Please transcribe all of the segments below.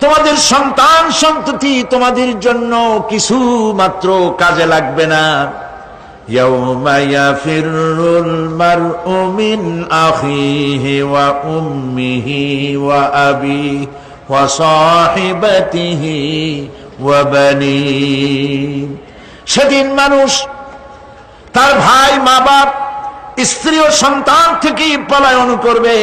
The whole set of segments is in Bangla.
তোমাদের সন্তান সন্ততি তোমাদের জন্য কিছু মাত্র কাজে লাগবে না يوم يفر المرء من أخيه وأمه وأبيه وصاحبته وبنيه সেদিন মানুষ তার ভাই মা বাপ স্ত্রী ও সন্তান থেকে পলায়ন করবে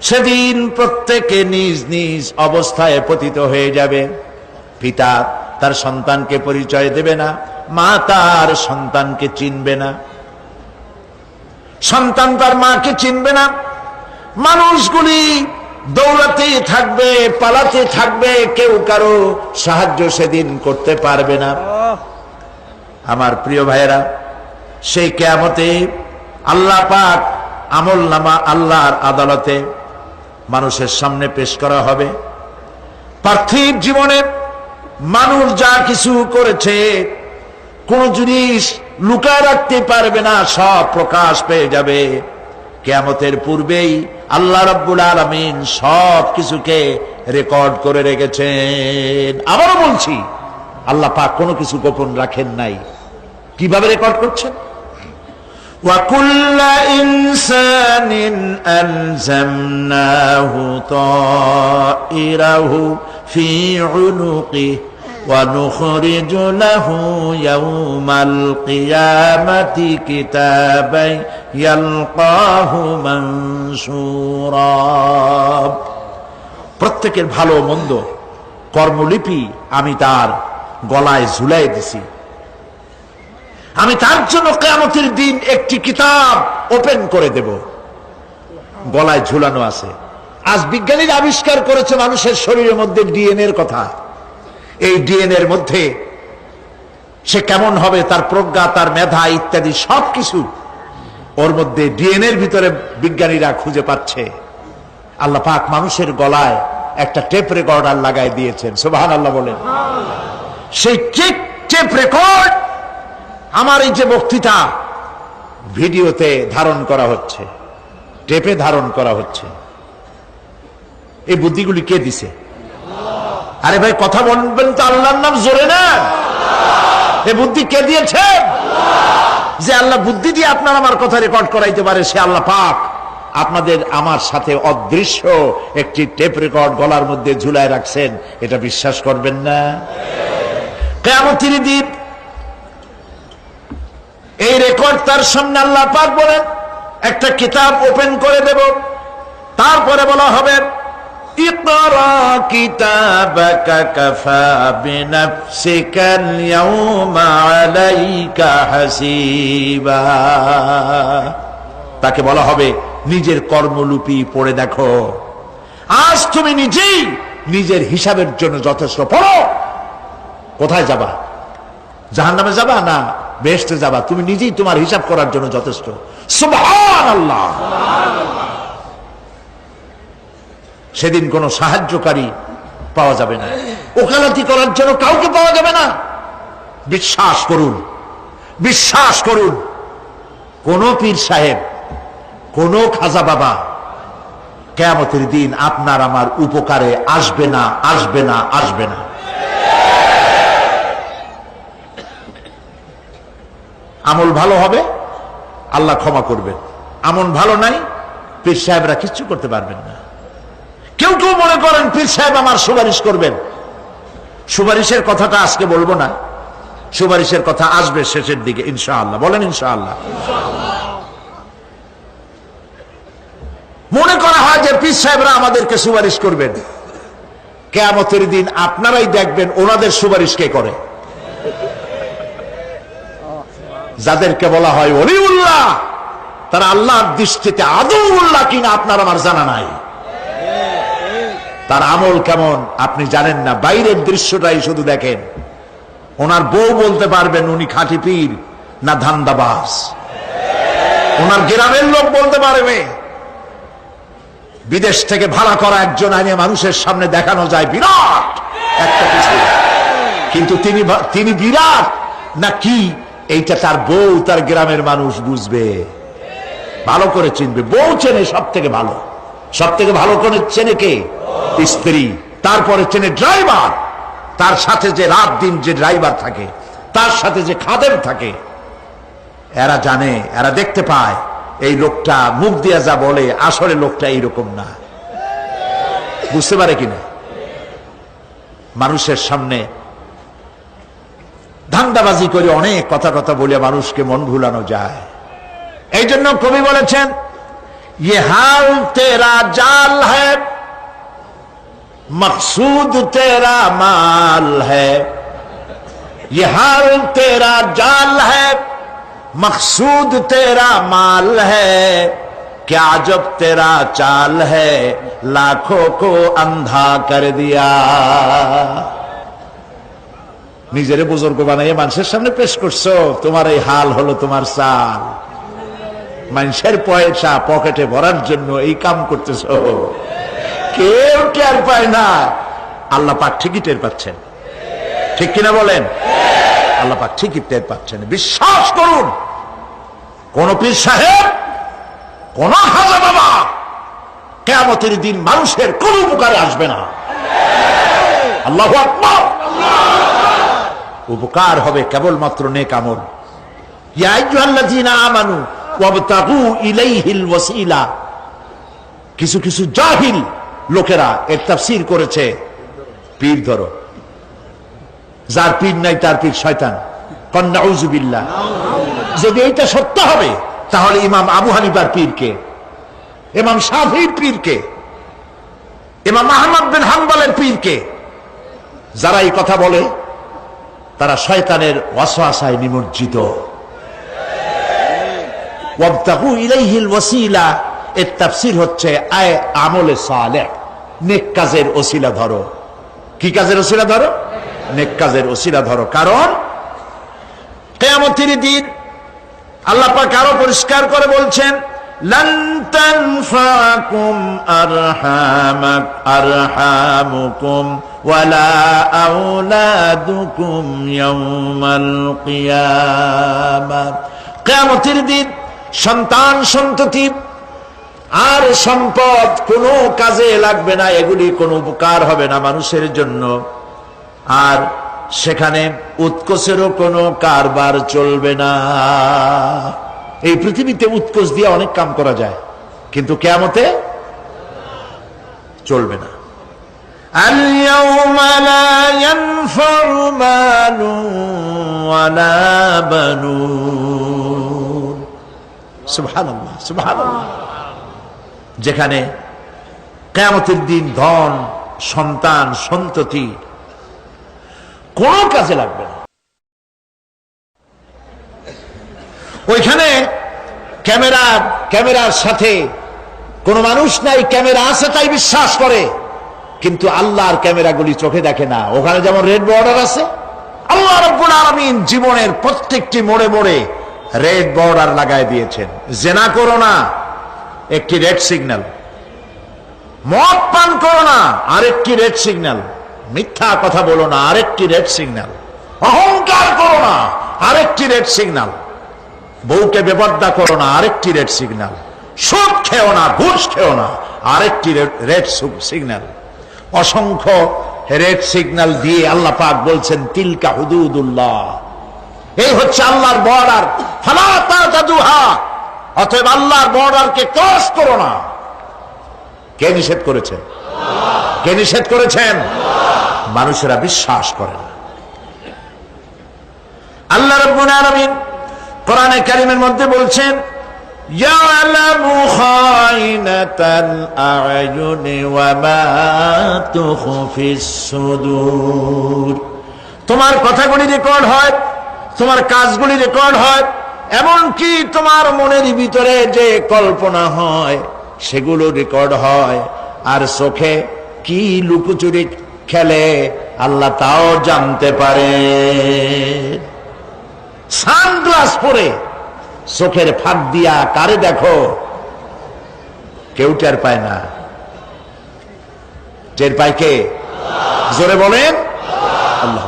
সেদিন প্রত্যেকে নিজ নিজ অবস্থায় পতিত হয়ে যাবে। পিতা তার সন্তানকে পরিচয় দেবে না, মা তার সন্তানকে চিনবে না। সন্তান তার মাকে চিনবে না। মানুষগুলি দৌড়াতে থাকবে, পালাতে থাকবে, কেউ কারও সাহায্য সেদিন করতে পারবে না। আমার প্রিয় ভাইয়েরা, সেই কেয়ামতে আল্লাহ পাক আমল নামা আল্লাহর আদালতে মানুষের সামনে পেশ করা হবে। পার্থিব জীবনে মানুষ যা কিছু করেছে, কোন জিনিস লুকায় রাখতে পারবে না, সব প্রকাশ পেয়ে যাবে। কেয়ামতের পূর্বেই আল্লাহ রব্বুল আলমিন সব কিছুকে রেকর্ড করে রেখেছেন। আবারও বলছি, আল্লাহ পাক কোনো কিছু গোপন রাখেন নাই। কীভাবে রেকর্ড করছেন? وكل إنسان ألزمناه طائره في عنقه ونخرج له يوم القيامة كتابا يلقاه منشورا প্রত্যেকের ভালো মন্দ কর্মলিপি আমি তার গলায় ঝুলাই দিছি আমি তার জন্য কেয়ামতের দিন একটি কিতাব ওপেন করে দেব। গলায় ঝুলানো আছে। আজ বিজ্ঞানীরা আবিষ্কার করেছে মানুষের শরীরের মধ্যে ডিএনএ কথা। এই ডিএনএ মধ্যে সে কেমন হবে, তার প্রজ্ঞা, তার মেধা ইত্যাদি সবকিছু ওর মধ্যে ডিএনএ ভিতরে বিজ্ঞানীরা খুঁজে পাচ্ছে। আল্লাহ পাক মানুষের গলায় একটা টেপ রেকর্ডার লাগাই দিয়েছেন। সুবাহান আল্লাহ বলেন। সেই টেপ রেকর্ড আমার এই যে বক্তৃতা ভিডিওতে ধারণ করা হচ্ছে, টেপে ধারণ করা হচ্ছে, এই বুদ্ধিগুলি কে দিছে? আরে ভাই, কথা বলবেন তো আল্লাহর নাম জোরে না। এ বুদ্ধি কে দিয়েছে? যে আল্লাহ বুদ্ধি দিয়ে আপনার আমার কথা রেকর্ড করাইতে পারে, সে আল্লাহ পাক। আপনাদের আমার সাথে অদৃশ্য একটি টেপ রেকর্ড গলার মধ্যে ঝুলায় রাখছেন, এটা বিশ্বাস করবেন না? কেমন তিনি দ্বীপ এই রেকর্ড তার সামনে আল্লাহ পাক বলেন, একটা কিতাব ওপেন করে দেব। তারপরে বলা হবে তাকে বলা হবে, নিজের কর্মলুপি পড়ে দেখো। আজ তুমি নিজেই নিজের হিসাবের জন্য যথেষ্ট পড়ো। কোথায় যাবা? জাহান নামে যাবা না বেহেস্টে যাবা, তুমি নিজেই তোমার হিসাব করার জন্য যথেষ্ট। আল্লাহ সেদিন কোনো সাহায্যকারী পাওয়া যাবে না। ওকালতি করার জন্য কাউকে পাওয়া যাবে না। বিশ্বাস করুন বিশ্বাস করুন। কোন পীর সাহেব, কোন খাজা বাবা, কেয়ামতের দিন আপনার আমার উপকারে আসবে না আসবে না আসবে না। আমল ভালো হবে, আল্লাহ ক্ষমা করবেন আমল ভালো নাই, পীর সাহেবরা কিচ্ছু করতে পারবেন না। কেউ কেউ মনে করেন, পীর সাহেব আমার সুপারিশ করবেন। সুপারিশের কথাটা আজকে বলব না। সুপারিশের কথা আসবে শেষের দিকে, ইনশাআল্লাহ। বলেন ইনশাআল্লাহ। মনে করা হয় যে পীর সাহেবরা আমাদেরকে সুপারিশ করবেন। কেয়ামতের দিন আপনারাই দেখবেন ওনাদের সুপারিশ কে করে। যাদেরকে বলা হয় অলিউল্লাহ তারা আল্লাহর দৃষ্টিতে আদৌ উল্লাহ কিনা আপনার আমার জানা নাই। তার আমল কেমন আপনি জানেন না, বাইরের দৃশ্যটাই শুধু দেখেন। ওনার বউ বলতে পারবেন উনি খাঁটি পীর না ধান্দাবাস ওনার গ্রামের লোক বলতে পারবে, বিদেশ থেকে ভাড়া করা একজন আইনে মানুষের সামনে দেখানো যায় বিরাট একটা কিছু কিন্তু তিনি তিনি বিরাট না কি এইটা তার বউ, তার গ্রামের মানুষ বুঝবে। ভালো করে চিনবে। বউ চেনে সব থেকে ভালো। সব থেকে ভালো করে চেনে কে? স্ত্রী। তারপরে চেনে ড্রাইভার। তার সাথে যে রাত দিন যে ড্রাইভার থাকে, তার সাথে যে খাদেম থাকে, এরা জানে, এরা দেখতে পায়, এই লোকটা মুখ দিয়া যা বলে, আসলে লোকটা এইরকম না। বুঝতে পারে কিনা? মানুষের সামনে ধান্দাবাজি করে অনেক কথা কথা বলে মানুষকে মন ভুলানো যায় এই জন্য কবি বলেছেন ये हाल तेरा जाल है मकसूद तेरा माल है ये हाल तेरा जाल है मकसूद तेरा माल है क्या जब तेरा चाल है लाखों को अंधा कर दिया নিজেরে বুজুর্গ বানাইয়ে মানুষের সামনে পেশ করছ, তোমার এই হাল হলো তোমার চাল। মানুষের পয়সা পকেটে ভরার জন্য এই কাম করতেছ। কেউ টের পায় না। আল্লাহ পাক ঠিকই টের পাচ্ছেন। ঠিক কিনা বলেন? আল্লাহ পাক ঠিকই টের পাচ্ছেন। বিশ্বাস করুন, কোন পীর সাহেব, কোন হাজা বাবা কেমতের দিন মানুষের কোন উপকারে আসবে না। আল্লাহ আকবার। উপকার হবে কেবলমাত্র নেক আমল। কিছু কিছু জাহিল লোকেরা এর তাফসীর করেছে। পীর ধরো। যার পীর নাই, তার পীর শয়তান। কন্নাউজুবিল্লাহ যদি এইটা সত্য হবে, তাহলে ইমাম আবু হানিফার পীরকে, ইমাম শাফির পীরকে, ইমাম আহমদ বিন হাম্বলের পীরকে, যারা এই কথা বলে তারা শয়তানের ওয়াসওয়াসায় নিমজ্জিত। ওয়াবতাগু ইলাইহিল ওয়াসিলা, এর তাফসীর হচ্ছে, আয় আমলে সালেহ, নেক কাজের ওসিলা ধরো। কি কাজের ওসিলা ধরো? নেক কাজের ওসিলা ধরো। কারণ, কিয়ামতের দিন আল্লাহ পাক আরও পরিষ্কার করে বলছেন لن تنفعكم أرحامك أرحامكم ولا أولادكم يوم القيامة কেয়ামতের দিন সন্তান সন্ততি আর সম্পদ কোনো কাজে লাগবে না এগুলি কোনো উপকার হবে না মানুষের জন্য আর সেখানে উৎকোষেরও কোনো কারবার চলবে না এই পৃথিবীতে উৎকোষ দিয়ে অনেক কাম করা যায় কিন্তু কেমতে চলবে না اليوم لا ينفع مال ولا بنون سبحان الله سبحان الله যেখানে কেয়ামতের দিন ধন সন্তান সন্ততি কোনো কাজে লাগবে না ওইখানে ক্যামেরা, ক্যামেরার সাথে কোন মানুষ নাই, ক্যামেরা আছে তাই বিশ্বাস করে। কিন্তু আল্লাহর ক্যামেরাগুলি চোখে দেখে না। ওখানে যেমন রেড বর্ডার আছে, আল্লাহ রব্বুল আলামিন জীবনের প্রত্যেকটি মোড়ে মোড়ে রেড বর্ডার লাগায় দিয়েছেন। জেনা করো না, একটি রেড সিগন্যাল। মদ পান করো না, আরেকটি রেড সিগন্যাল। মিথ্যা কথা বলো না, আরেকটি রেড সিগন্যাল। অহংকার করো না, আরেকটি রেড সিগন্যাল। বউকে বেপর্দা করো না, আরেকটি রেড সিগন্যাল সুদ খেও না, ঘুষ খেও না, আরেকটি রেড সিগন্যাল অসংখ্য রেড সিগন্যাল দিয়ে আল্লাহ পাক বলছেন, তিলকা হুদুদুল্লাহ। এই হচ্ছে আল্লাহর বর্ডার ফালাতা অতএব আল্লাহর বর্ডারকে ক্রস করো না। কে নিষেধ করেছেন কে নিষেধ করেছেন? মানুষেরা বিশ্বাস করে না। আল্লাহ রব্বুল আলামিন কোরআনে কারিমের মধ্যে বলছেন তোমার কথাগুলি রেকর্ড হয়, তোমার কাজগুলি রেকর্ড হয়, এমনকি তোমার মনের ভিতরে যে কল্পনা হয়, সেগুলো রেকর্ড হয়। আর চোখে কি লুকোচুরি খেলে, আল্লাহ তাও জানতে পারে। সানগ্লাস পরে চোখের ফাঁক দিয়া কারে দেখো? কেউ টের পায় না। টের পায় কে? জোরে বলেন। আল্লাহ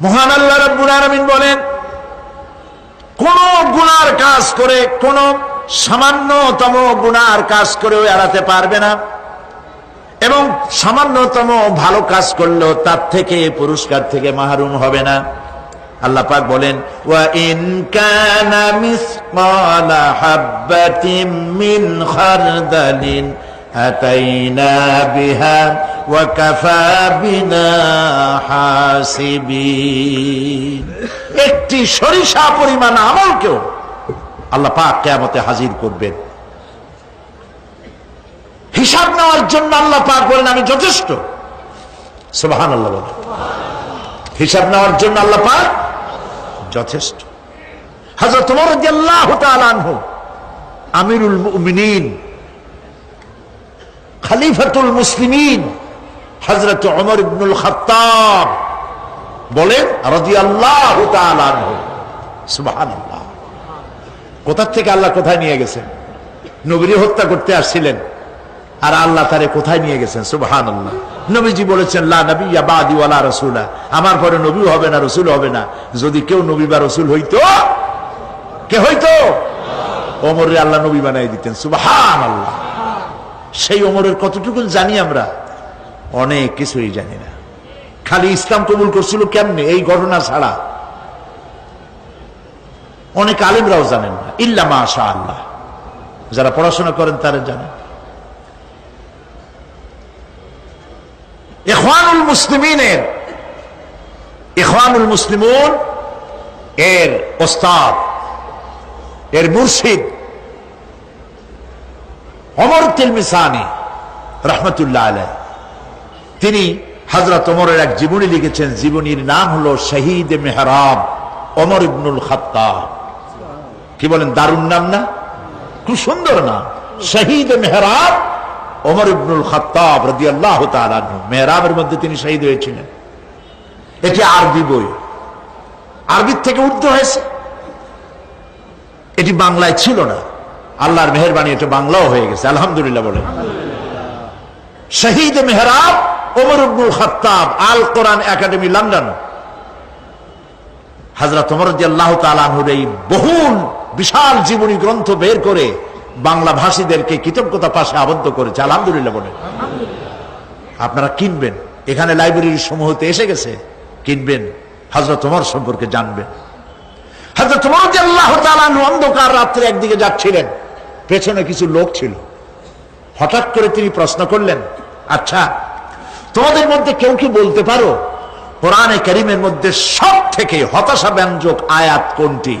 মহান আল্লাহ রাব্বুল আলামিন বলেন, কোন গুনার কাজ করে, কোন সামান্যতম গুনার কাজ করেও এড়াতে পারবে না। এবং সামান্যতম ভালো কাজ করলেও তার থেকে, পুরস্কার থেকে মাহরুম হবে না। আল্লাহ পাক বলেন, ওয়া কানা মিসকালা মিন খারদালিন আতাইনা বিহা ওয়া কাফা বিনা হাসিবিন. একটি সরিষা পরিমাণ আমলকেও আল্লাহ পাক কিয়ামতে হাজির করবেন। হিসাব নেওয়ার জন্য আল্লাহ পাক বলেন, আমি যথেষ্ট। সুবহান আল্লাহ হিসাব নেওয়ার জন্য আল্লাহ পাক যথেষ্ট। হাজরত আমিরুল খলিফাতুল মুসলিমিন হজরত ওমর ইবনুল খাত্তাব বলেন কোথার থেকে আল্লাহ কোথায় নিয়ে গেছেন? নবীর হত্যা করতে আসছিলেন। আর আল্লাহ তারে কোথায় নিয়ে গেছেন? সুবহান আল্লাহ নবীজি বলেছেন, লা নবী বাদি ওয়ালা রসুলা। আমার পরে নবী হবে না রসুল হবে না। যদি কেউ নবী বা রসুল হইতো, কে হইতো? ওমরে আল্লাহ নবী বানাই দিতেন সুবহান আল্লাহ সেই ওমরের কতটুকু জানি আমরা? অনেক কিছুই জানি না। খালি ইসলাম কবুল করছিল কেমনে? এই ঘটনা ছাড়া। অনেক আলিমরাও জানেন না। ইল্লা মাশা আল্লাহ যারা পড়াশোনা করেন তারা জানেন। ইখওয়ানুল মুসলিমিনের, ইখওয়ানুল মুসলিমুন এর ওস্তাদ, এর মুর্শিদ অমর তিলমিসানি রহমতুল্লাহ আলাই তিনি হজরত অমরের এক জীবনী লিখেছেন, জীবনীর নাম হলো শহীদ মেহরাব অমর ইবনুল খাত্তাব। কি বলেন, দারুণ নাম না? খুব সুন্দর নাম। শহীদ মেহরাব ওমর ইবনুল খাত্তাব রাদি আল্লাহ মেহরাবের মধ্যে তিনি শহীদ হয়েছিলেন। এটি আরবি বই। আরবির থেকে উর্দু হয়েছে। এটি বাংলায় ছিল না। আল্লাহর মেহরবানি এটা বাংলাও হয়ে গেছে, আলহামদুলিল্লাহ বলে। Shahid Mehrab Omar Ibnul Khattab, Al Quran academy, London. হাজরত ওমর আল্লাহ তালাহুর এই বহুল, বিশাল জীবনী গ্রন্থ বের করে বাংলা ভাষীদেরকে কৃতজ্ঞতা পাশে আবদ্ধ করেছে, আলহামদুলিল্লাহ বলে। আপনারা কিনবেন। এখানে লাইব্রেরির সমূহতে এসে গেছে, কিনবেন। হজরত তোমার সম্পর্কে জানবেন। হজরত তোমার যে আল্লাহ অন্ধকার রাত্রে একদিকে যাচ্ছিলেন। পেছনে কিছু লোক ছিল। হঠাৎ করে তিনি প্রশ্ন করলেন আচ্ছা তোমাদের মধ্যে কেউ কি বলতে পারো, কোরআনে করিমের মধ্যে সব থেকে হতাশা ব্যঞ্জক আয়াত কোনটি?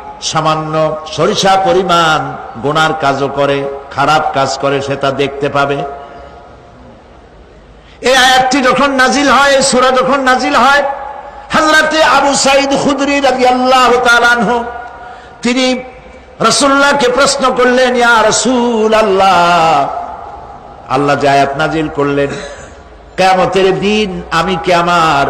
সামান্য সরিষা পরিমাণ গোনার কাজও করে, খারাপ কাজ করে, সেটা দেখতে পাবে। এই আয়াতটি যখন নাজিল হয় সুরা যখন নাজিল হয় হাজরাতে আবু সাইদ খুদরি রাজি আল্লাহ তিনি রসুল্লাহকে প্রশ্ন করলেন রসুল আল্লাহ আল্লাহ যে আয়াত নাজিল করলেন কেমতের দিন আমি কি আমার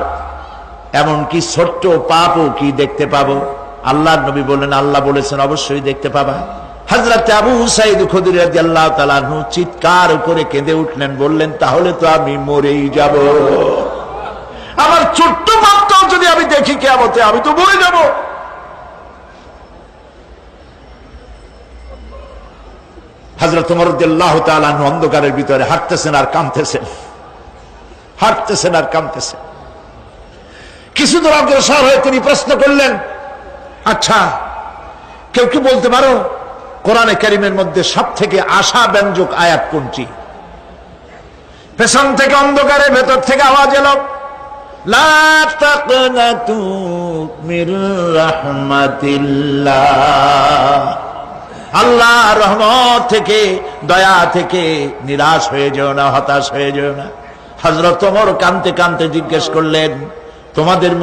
এমনকি ছোট্ট পাপও কি দেখতে পাবো? আল্লাহ নবী বললেন, আল্লাহ বলেছেন, অবশ্যই দেখতে পাবা। হজরত আবু সাইদ খুদির আল্লাহ তালাহু চিৎকার করে কেঁদে উঠলেন, বললেন, তাহলে তো আমি মরেই যাব। আমার ছোট্ট যদি আমি দেখি কেমতে আমি তো মরে যাব। অন্ধকারের ভিতরে হাঁটতেছেন আর কাঁদতেছেন। হাঁটতেছেন আর কাঁদতেছেন। কিছু অগ্রসর হয়ে তিনি প্রশ্ন করলেন আচ্ছা কেউ কি বলতে পারো? কোরআনে করিমের মধ্যে সব থেকে আশা ব্যঞ্জক আয়াত কোনটি? পেছন থেকে অন্ধকারে, ভেতর থেকে আওয়াজ এলো। আল্লাহ রহমত থেকে, দয়া থেকে নিরাশ হয়ে যেও না, হতাশ হয়ে যেও না। হজরত তোমর কানতে কানতে জিজ্ঞেস করলেন, তোমাদের